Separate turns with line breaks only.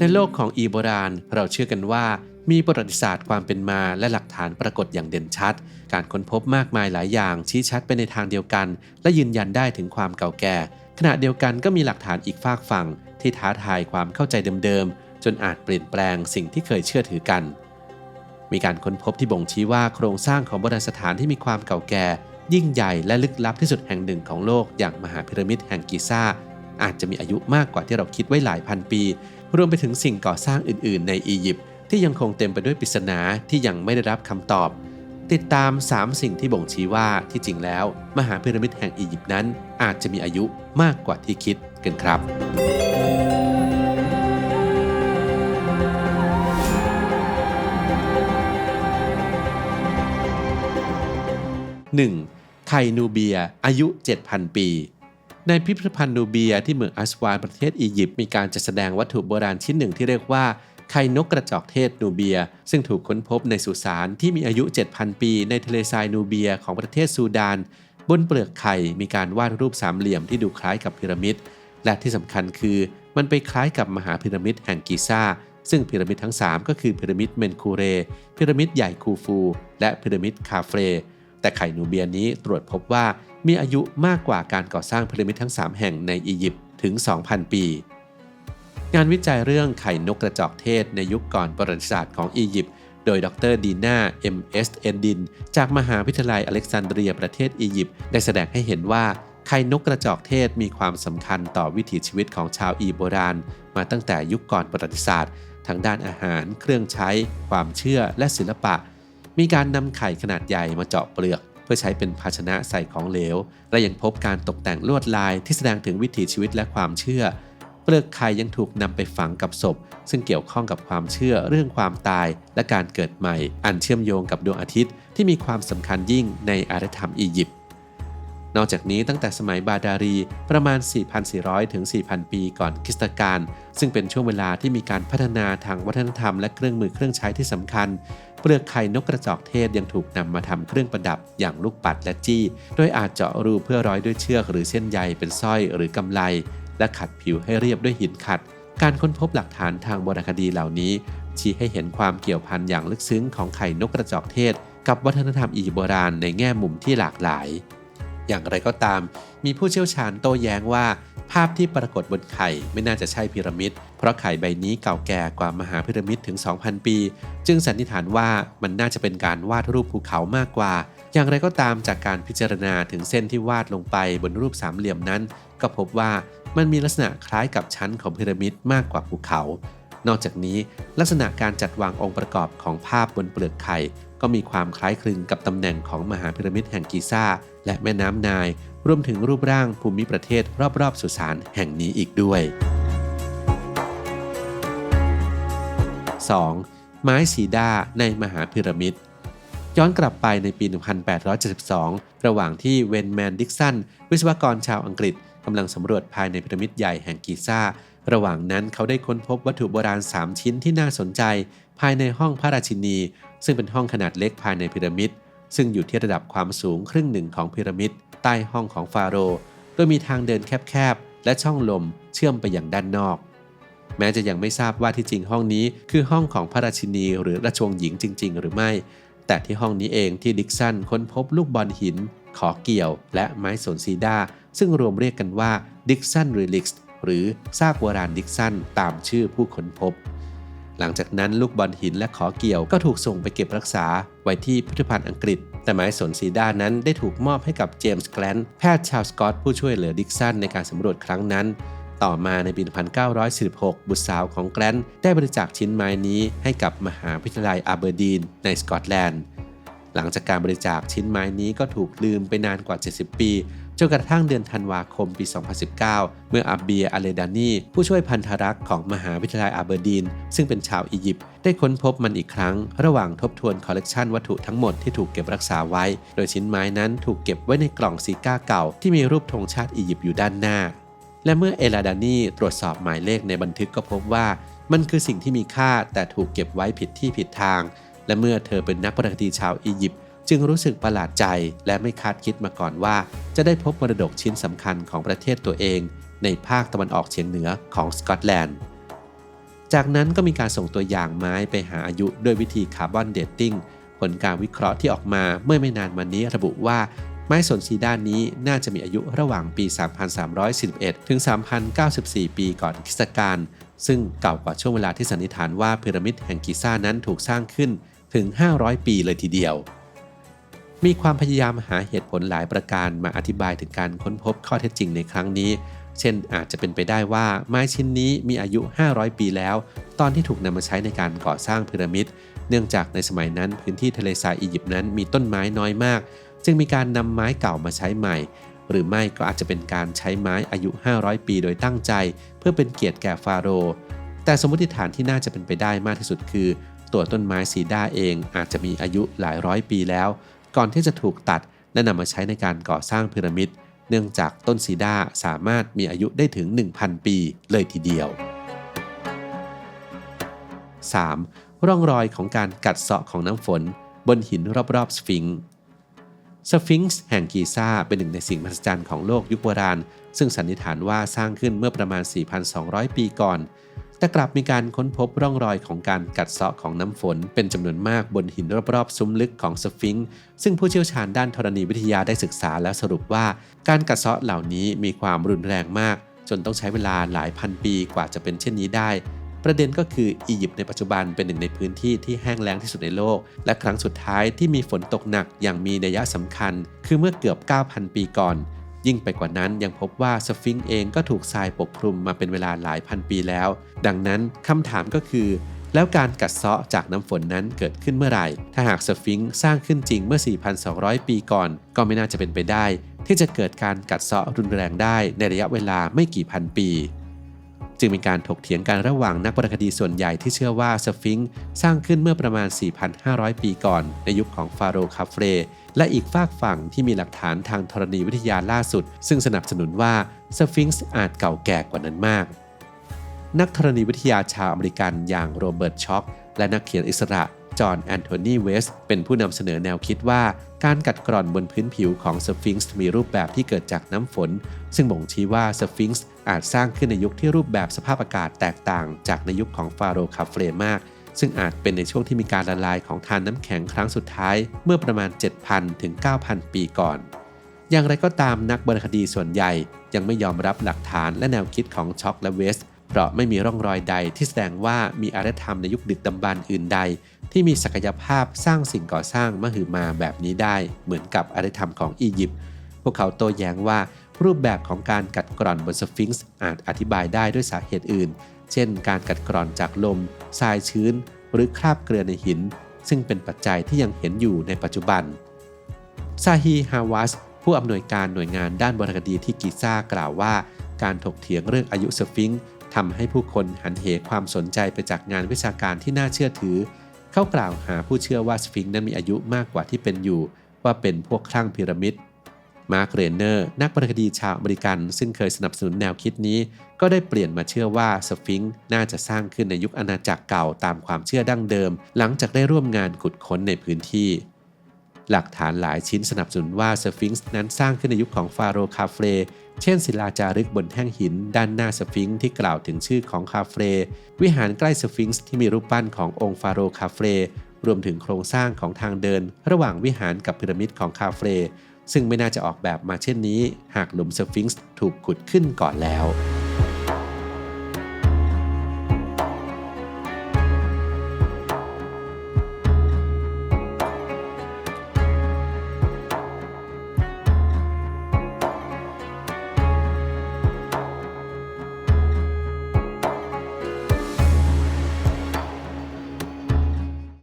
ในโลกของอีโบราณ เราเชื่อกันว่ามีประวัติศาสตร์ความเป็นมาและหลักฐานปรากฏอย่างเด่นชัด การค้นพบมากมายหลายอย่างชี้ชัดไปในทางเดียวกัน และยืนยันได้ถึงความเก่าแก่ ขณะเดียวกันก็มีหลักฐานอีกฝากฝั่ง ที่ท้าทายความเข้าใจเดิมๆ จนอาจเปลี่ยนแปลงสิ่งที่เคยเชื่อถือกัน มีการค้นพบที่บ่งชี้ว่าโครงสร้างของโบราณสถานที่มีความเก่าแก่ ยิ่งใหญ่และลึกลับที่สุดแห่งหนึ่งของโลกอย่างมหาพีระมิดแห่งกิซ่า อาจจะมีอายุมากกว่าที่เราคิดไว้หลายพันปี รวมไปถึงสิ่งก่อสร้างอื่น ๆ ในอียิปต์ที่ยังคงเต็มไปด้วยปริศนาที่ยังไม่ได้รับคำตอบ ติดตาม 3 สิ่งที่บ่งชี้ว่าที่จริงแล้ว มหาพีระมิดแห่งอียิปต์นั้น อาจจะมีอายุมากกว่าที่คิดกันครับ 1. ไข่นูเบีย อายุ 7,000 ปี ในพิพิธภัณฑ์นูเบียที่เมืองอัสวานประเทศอียิปต์มีการจัดแสดงวัตถุโบราณชิ้นหนึ่งที่เรียกว่าไข่นกกระจอกเทศนูเบีย ซึ่งถูกค้นพบในสุสานที่มีอายุ 7,000 ปีในทะเลทรายนูเบียของประเทศซูดาน บนเปลือกไข่มีการวาดรูปสามเหลี่ยมที่ดูคล้ายกับพีระมิด และที่สำคัญคือมันไปคล้ายกับมหาพีระมิดแห่งกิซ่า ซึ่งพีระมิดทั้ง 3 ก็คือพีระมิดเมนคูเร พีระมิดใหญ่คูฟู และพีระมิดคาเฟรแต่ไข่นูเบียนี้ตรวจพบว่า มีอายุมากกว่าการก่อสร้างพีระมิดทั้ง 3 แห่งในอียิปต์ถึง 2,000 ปี งานวิจัยเรื่องไข่นกกระจอกเทศในยุคก่อนประวัติศาสตร์ของอียิปต์โดยดรดีนาเอ็มเอสเอนดิน จากมหาวิทยาลัยอเล็กซานเดรียประเทศอียิปต์ได้แสดงให้เห็นว่าไข่นกกระจอกเทศมีความสำคัญต่อวิถีชีวิตของชาวอีโบราณ มาตั้งแต่ยุคก่อนประวัติศาสตร์ทั้งด้านอาหาร เครื่องใช้ ความเชื่อและศิลปะ มีการนำไข่ขนาดใหญ่มาเจาะเปลือก เพื่อใช้เป็นภาชนะใส่ของเหลว และยังพบการตกแต่งลวดลายที่แสดงถึงวิถีชีวิตและความเชื่อ เปลือกไข่ยังถูกนำไปฝังกับศพ ซึ่งเกี่ยวข้องกับความเชื่อเรื่องความตายและการเกิดใหม่ อันเชื่อมโยงกับดวงอาทิตย์ที่มีความสำคัญยิ่งในอารยธรรมอียิปต์นอกจากนี้ตั้งแต่สมัยบาดารีประมาณ 4,400 ถึง 4,000 ปีก่อนคริสตกาลซึ่งเป็นช่วงเวลาที่มีการพัฒนาทางวัฒนธรรมและเครื่องมือเครื่องใช้ที่สำคัญ เปลือกไข่นกกระจอกเทศยังถูกนำมาทำเครื่องประดับอย่างลูกปัดและจี้ โดยอาจเจาะรูเพื่อร้อยด้วยเชือกหรือเส้นใยเป็นสร้อยหรือกำไล และขัดผิวให้เรียบด้วยหินขัด การค้นพบหลักฐานทางโบราณคดีเหล่านี้ ชี้ให้เห็นความเกี่ยวพันอย่างลึกซึ้งของไข่นกกระจอกเทศ กับวัฒนธรรมอียิปต์โบราณในแง่มุมที่หลากหลาย อย่างไรก็ตาม มีผู้เชี่ยวชาญโต้แย้งว่า ภาพที่ปรากฏบนไข่ไม่น่าจะใช่พีระมิด เพราะไข่ใบนี้เก่าแก่กว่ามหาพีระมิดถึง 2,000 ปี จึงสันนิษฐานว่ามันน่าจะเป็นการวาดรูปภูเขามากกว่า อย่างไรก็ตามจากการพิจารณาถึงเส้นที่วาดลงไปบนรูปสามเหลี่ยมนั้น ก็พบว่ามันมีลักษณะคล้ายกับชั้นของพีระมิดมากกว่าภูเขา นอกจากนี้ลักษณะการจัดวางองค์ประกอบของภาพบนเปลือกไข่ ก็มีความคล้ายคลึงกับตำแหน่งของมหาพีระมิดแห่งกิซ่า และแม่น้ำนาย รวมถึงรูปร่างภูมิประเทศรอบๆ สุสานแห่งนี้อีกด้วย 2. ไม้สีดาในมหาพีระมิดย้อนกลับไปในปี 1872 ระหว่างที่เวนแมนดิกสัน วิศวกรชาวอังกฤษกำลังสำรวจภายในพีระมิดใหญ่แห่งกิซ่า ระหว่างนั้นเขาได้ค้นพบวัตถุโบราณ 3 ชิ้นที่น่าสนใจ ภายในห้องพระราชินี ซึ่งเป็นห้องขนาดเล็กภายในพีระมิด ซึ่งอยู่ที่ระดับความสูงครึ่งหนึ่งของพีระมิดใต้ห้องของฟาโรห์โดยมีทางเดินแคบๆ และช่องลมเชื่อมไปอย่างด้านนอก แม้จะยังไม่ทราบว่าที่จริงห้องนี้คือห้องของพระราชินีหรือราชวงศ์หญิงจริง ๆ หรือไม่ แต่ที่ห้องนี้เองที่ดิกสันค้นพบลูกบอลหิน ขอเกี่ยว และไม้สนซีดาซึ่งรวมเรียกกันว่าดิกสันรีลิกส์หรือซากโบราณดิกสันตามชื่อผู้ค้นพบ หลังจากนั้นลูกบอลหินและขอเกี่ยวก็ถูกส่งไปเก็บรักษา ไว้ที่พิพิธภัณฑ์อังกฤษ แต่ไม้สนซีด้านั้นได้ถูกมอบให้กับเจมส์แกลนแพทย์ชาวสกอตผู้ช่วยเหลือดิกสันในการสำรวจครั้งนั้น ต่อมาในปี 1946 บุตรสาวของแกลนได้บริจาคชิ้นไม้นี้ให้กับมหาวิทยาลัยอาเบอร์ดีนในสกอตแลนด์ หลังจากการบริจาคชิ้นไม้นี้ก็ถูกลืมไปนานกว่า 70 ปี จนกระทั่งเดือนธันวาคมปี 2019 เมื่ออับเบียอาเลดานีผู้ช่วยพันธรักษ์ของมหาวิทยาลัยอาเบอร์ดีน ซึ่งเป็นชาวอียิปต์ได้ค้นพบมันอีกครั้ง ระหว่างทบทวนคอลเลกชันวัตถุทั้งหมดที่ถูกเก็บรักษาไว้ โดยชิ้นไม้นั้นถูกเก็บไว้ในกล่องซีก้าเก่า ที่มีรูปธงชาติอียิปต์อยู่ด้านหน้า และเมื่อเอลาดานีตรวจสอบหมายเลขในบันทึกก็พบว่า มันคือสิ่งที่มีค่าแต่ถูกเก็บไว้ผิดที่ผิดทาง และเมื่อเธอเป็นนักประวัติชาวอียิปต์ จึงรู้สึกประหลาดใจและไม่คาดคิดมาก่อนว่า จะได้พบมรดกชิ้นสำคัญของประเทศตัวเอง ในภาคตะวันออกเฉียงเหนือของสกอตแลนด์ จากนั้นก็มีการส่งตัวอย่างไม้ไปหาอายุด้วยวิธีคาร์บอนเดตติ้งผลการวิเคราะห์ที่ออกมาเมื่อไม่นานมานี้ระบุว่าไม้สนซีด้านนี้น่าจะมีอายุระหว่างปี 3341 ถึง 3094 ปีก่อนคริสตกาลซึ่งเก่ากว่าช่วงเวลาที่สันนิษฐานว่าพีระมิดแห่งกิซ่านั้นถูกสร้างขึ้นถึง 500 ปีเลยทีเดียว มีความพยายามหาเหตุผลหลายประการมาอธิบายถึงการค้นพบข้อเท็จจริงในครั้งนี้ เช่นอาจจะเป็นไปได้ว่าไม้ชิ้นนี้มีอายุ 500 ปีแล้ว ตอนที่ถูกนำมาใช้ในการก่อสร้างพีระมิด เนื่องจากในสมัยนั้นพื้นที่ทะเลทรายอียิปต์นั้นมีต้นไม้น้อยมาก จึงมีการนำไม้เก่ามาใช้ใหม่ หรือไม่ก็อาจจะเป็นการใช้ไม้อายุ 500 ปีโดยตั้งใจ เพื่อเป็นเกียรติแก่ฟาโรห์แต่สมมติฐานที่น่าจะเป็นไปได้มากที่สุดคือ ตัวต้นไม้สีด้าเองอาจจะมีอายุหลายร้อยปีแล้ว ก่อนที่จะถูกตัดและนำมาใช้ในการก่อสร้างพีระมิด เนื่องจากต้นสีดาสามารถมีอายุได้ถึง 1,000 ปีเลยทีเดียว 3. ร่องรอยของการกัดเซาะของน้ำฝน บนหินรอบๆสฟิงค์สฟิงค์แห่งกีซ่าเป็นหนึ่งในสิ่งมหัศจรรย์ของโลกยุคโบราณ ซึ่งสันนิษฐานว่าสร้างขึ้นเมื่อประมาณ 4,200 ปีก่อน แต่กลับมีการค้นพบร่องรอยของการกัดเซาะของน้ำฝน เป็นจำนวนมากบนหินรอบๆ ซุ้มลึกของสฟิงค์ซึ่งผู้เชี่ยวชาญด้านธรณีวิทยาได้ศึกษาแล้วสรุปว่า การกัดเซาะเหล่านี้มีความรุนแรงมาก จนต้องใช้เวลาหลายพันปีกว่าจะเป็นเช่นนี้ได้ ประเด็นก็คืออียิปต์ในปัจจุบันเป็นหนึ่งในพื้นที่ที่แห้งแล้งที่สุดในโลก และครั้งสุดท้ายที่มีฝนตกหนักอย่างมีนัยสำคัญ คือเมื่อเกือบ 9,000 ปีก่อน ยิ่งไปกว่านั้นยังพบว่าสฟิงค์เองก็ถูกทรายปกคลุมมาเป็นเวลาหลายพันปีแล้ว ดังนั้นคำถามก็คือ แล้วการกัดเซาะจากน้ำฝนนั้นเกิดขึ้นเมื่อไหร่ ถ้าหากสฟิงค์สร้างขึ้นจริงเมื่อ 4,200 ปีก่อน ก็ไม่น่าจะเป็นไปได้ ที่จะเกิดการกัดเซาะรุนแรงได้ในระยะเวลาไม่กี่พันปี จึงมีการถกเถียงกันระหว่างนักวรรณคดีส่วนใหญ่ที่เชื่อว่าสฟิงค์สร้างขึ้นเมื่อประมาณ 4,500 ปีก่อน ในยุคของฟาโรห์คาเฟรและอีกฝากฝั่งที่มีหลักฐานทางธรณีวิทยาล่าสุด ซึ่งสนับสนุนว่าสฟิงซ์อาจเก่าแก่กว่านั้นมาก นักธรณีวิทยาชาวอเมริกันอย่างโรเบิร์ตช็อกและนักเขียนอิสระจอห์นแอนโทนีเวสเป็นผู้นำเสนอแนวคิดว่า การกัดกร่อนบนพื้นผิวของสฟิงซ์มีรูปแบบที่เกิดจากน้ำฝน ซึ่งบ่งชี้ว่าสฟิงซ์ อาจสร้างขึ้นในยุคที่รูปแบบสภาพอากาศแตกต่างจากในยุคของฟาโรห์คาเฟรมาก ซึ่งอาจเป็นในช่วงที่มีการละลายของทานน้ำแข็งครั้งสุดท้ายเมื่อประมาณ 7,000 ถึง 9,000 ปีก่อน อย่างไรก็ตามนักบรรคดีส่วนใหญ่ยังไม่ยอมรับหลักฐานและแนวคิดของช็อกและเวสเพราะไม่มีร่องรอยใดที่แสดงว่ามีอารยธรรมในยุคดึกดำบรรพ์อื่นใด ที่มีศักยภาพสร้างสิ่งก่อสร้างมหึมาแบบนี้ได้ เหมือนกับอารยธรรมของอียิปต์พวกเขาโต้แย้งว่า รูปแบบของการกัดกร่อนบนสฟิงซ์อาจอธิบายได้ด้วยสาเหตุอื่น เช่น การกัดกร่อนจากลม ทรายชื้น หรือคราบเกลือในหิน ซึ่งเป็นปัจจัยที่ยังเห็นอยู่ในปัจจุบัน ซาฮีฮาวัส ผู้อำนวยการหน่วยงานด้านบรคดีที่กิซ่ากล่าวว่า การถกเถียงเรื่องอายุสฟิงค์ทำให้ผู้คนหันเหความสนใจไปจากงานวิชาการที่น่าเชื่อถือ เขากล่าวหาผู้เชื่อว่าสฟิงค์นั้นมีอายุมากกว่าที่เป็นอยู่ ว่าเป็นพวกคลั่งพีระมิด มาร์กเรนเนอร์ นักบรรคดีชาวอเมริกัน ซึ่งเคยสนับสนุนแนวคิดนี้ ก็ได้เปลี่ยนมาเชื่อว่าสฟิงค์น่าจะสร้างขึ้นในยุคอาณาจักรเก่าตามความเชื่อดั้งเดิม หลังจากได้ร่วมงานขุดค้นในพื้นที่ หลักฐานหลายชิ้นสนับสนุนว่าสฟิงค์นั้นสร้างขึ้นในยุคของฟาโรคาเฟรเช่นศิลาจารึกบนแท่งหิน ด้านหน้าสฟิงค์ที่กล่าวถึงชื่อของคาเฟรวิหารใกล้สฟิงค์ที่มีรูปปั้นขององค์ฟาโรคาเฟรรวมถึงโครงสร้างของทางเดิน ระหว่างวิหารกับพีระมิดของคาเฟร ซึ่งไม่น่าจะออกแบบมาเช่นนี้ หากหลุมสฟิงซ์ถูกขุดขึ้นก่อนแล้ว